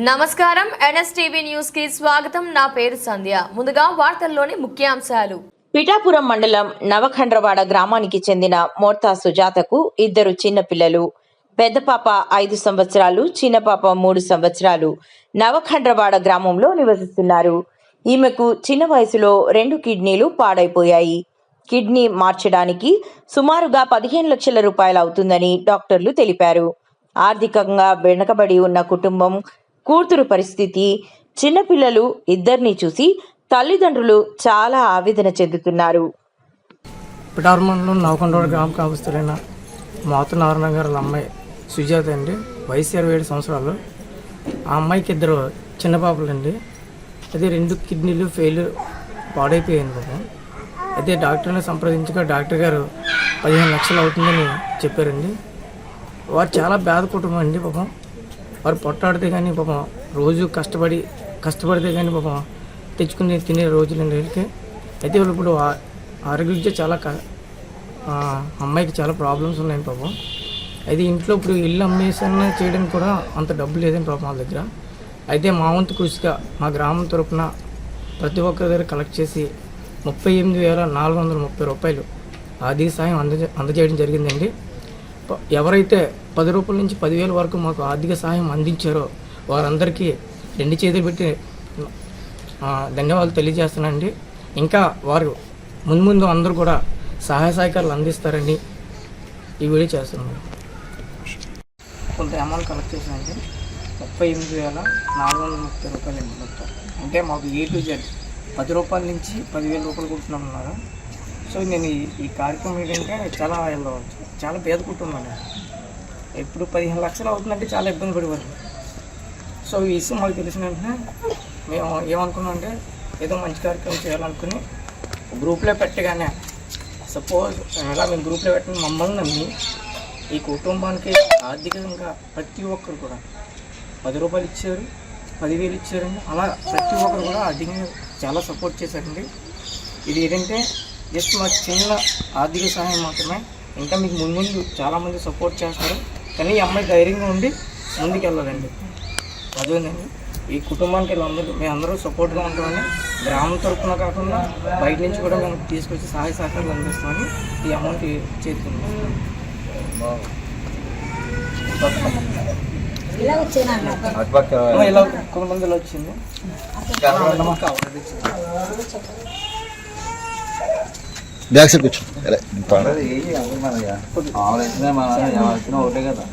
నమస్కారం. ఎన్ఎస్టీవీ న్యూస్కి స్వాగతం. నా పేరు సంధ్య. ముందుగా వార్తల్లోని ముఖ్యాంశాలు. పిఠాపురం మండలం నవఖండ్రవాడ గ్రామానికి చెందిన మోర్తా సుజాతకు ఇద్దరు చిన్నపిల్లలు పెద్ద పాప ఐదు సంవత్సరాలు చిన్న పాప మూడు సంవత్సరాలు. నవఖండ్రవాడ గ్రామంలో నివసిస్తున్నారు. ఈమెకు చిన్న వయసులో రెండు కిడ్నీలు పాడైపోయాయి. కిడ్నీ మార్చడానికి సుమారుగా పదిహేను లక్షల రూపాయలు అవుతుందని డాక్టర్లు తెలిపారు. ఆర్థికంగా వెనుకబడి ఉన్న కుటుంబం కూతురు పరిస్థితి చిన్నపిల్లలు ఇద్దరిని చూసి తల్లిదండ్రులు చాలా ఆవేదన చెందుతున్నారు. పిటార్ మండలం నవకొండోడ గ్రామ కావస్తులైన మోత నారాయణ గారి వాళ్ళ అమ్మాయి సుజాత అండి. వయసు ఇరవై ఏడు సంవత్సరాలు. ఆ అమ్మాయికి ఇద్దరు చిన్న పాపలండి. అదే రెండు కిడ్నీలు ఫెయిల్ పాడైపోయింది కదా అయితే డాక్టర్ని సంప్రదించగా డాక్టర్ గారు పదిహేను లక్షలు అవుతుందని చెప్పారండి. వారు చాలా పేద కుటుంబం అండి పాపం వారు పొట్టాడితే కానీ పాపం రోజు కష్టపడి కష్టపడితే కానీ పాపం తెచ్చుకుని తినే రోజులు అయితే వాళ్ళు ఇప్పుడు ఆ- చాలా క- అమ్మాయికి చాలా ప్రాబ్లమ్స్ ఉన్నాయి పాపం. అయితే ఇంట్లో ఇప్పుడు ఇల్లు అమ్మేసన్న చేయడానికి కూడా అంత డబ్బు లేదని పాపం వాళ్ళ దగ్గర. అయితే మా వంతు కృషిగా మా గ్రామం తరపున ప్రతి ఒక్కరి దగ్గర కలెక్ట్ చేసి ముప్పై ఎనిమిది వేల నాలుగు వందల ముప్పై రూపాయలు ఆది సాయం అందజే అందజేయడం జరిగిందండి. ఎవరైతే పది రూపాయల నుంచి పదివేల వరకు మాకు ఆర్థిక సహాయం అందించారో వారందరికీ రెండు చేతులు పెట్టి ధన్యవాదాలు తెలియజేస్తున్నానండి. ఇంకా వారు ముందు ముందు అందరూ కూడా సహాయ సహకారాలు అందిస్తారని ఈ వీడియో చేస్తున్నాను. కొంత అమౌంట్ కలెక్ట్ చేశానండి. ముప్పై ఎనిమిది వేల నాలుగు వందల ముప్పై రూపాయలు అండి మొత్తం. అంటే మాకు ఏ టు జెడ్ పది రూపాయల నుంచి పదివేల రూపాయలు కొడుతున్నాం సో నేను ఈ కార్యక్రమం ఏంటంటే చాలా చాలా పేద కుటుంబం ఎప్పుడు పదిహేను లక్షలు అవుతుందంటే చాలా ఇబ్బంది పడేవారు సో ఈ విషయం మాకు తెలిసిన వెంటనే మేము ఏమనుకున్నాం అంటే ఏదో మంచి కార్యక్రమం చేయాలనుకుని గ్రూప్లో పెట్టగానే సపోజ్ ఎలా మేము గ్రూప్లో పెట్టిన మమ్మల్ని నమ్మి ఈ కుటుంబానికి ఆర్థికంగా ప్రతి ఒక్కరు కూడా పది రూపాయలు ఇచ్చారు పదివేలు ఇచ్చారండి అలా ప్రతి ఒక్కరు కూడా ఆర్థికంగా చాలా సపోర్ట్ చేశారండి. ఇది ఏంటంటే జస్ట్ మా చిన్న ఆర్థిక సహాయం మాత్రమే. ఇంకా మీకు ముందు ముందు చాలామంది సపోర్ట్ చేస్తారు. కానీ ఈ అమ్మాయి ధైర్యంగా ఉండి ముందుకు వెళ్ళాలండి అదేనండి ఈ కుటుంబానికి వీళ్ళందరూ మేము అందరూ సపోర్ట్గా ఉంటామని గ్రామం తరఫున కాకుండా బయట నుంచి కూడా మేము తీసుకొచ్చి సహాయ సహకారాలు అందిస్తామని ఈ అమౌంట్ చేస్తున్నాం ఇలా కొంతమంది ఇలా వచ్చింది. బ్యాక్ సైడ్ కూర్చో ఒకటే కదా